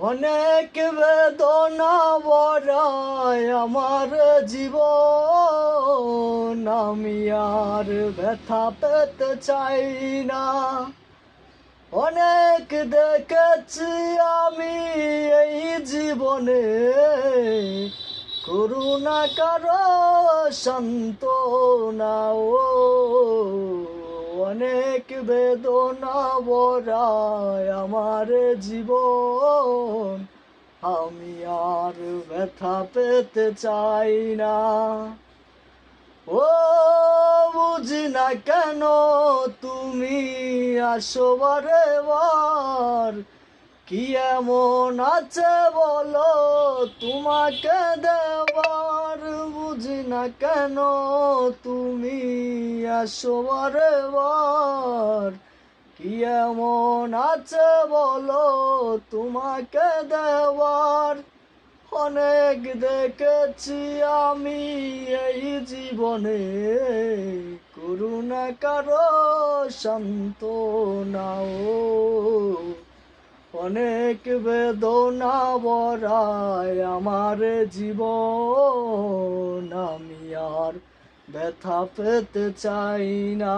অনেক বেদনা বড়ায় আমার জীবন। আমি আর ব্যথা পেতে চাই না। অনেক দেখেছি আমি এই জীবনে। করুণা কারও শান্ত না ও অনেক বেদনা বড়ায় আমার জীবন। আমি আর ব্যথা পেতে চাই না। ও, বুঝি না কেন তুমি আসো বারে বার? কি এমন আছে বলো তোমাকে দেবার বুঝি না কেন তুমি আসো বারে বার কি এমন আছে বলো তোমাকে দেওয়ার? অনেক দেখেছি আমি এই জীবনে। করুণা কারও শান্ত নাও অনেক বেদনা বড়ায় আমার জীবন। ব্যথা পেতে চাই না।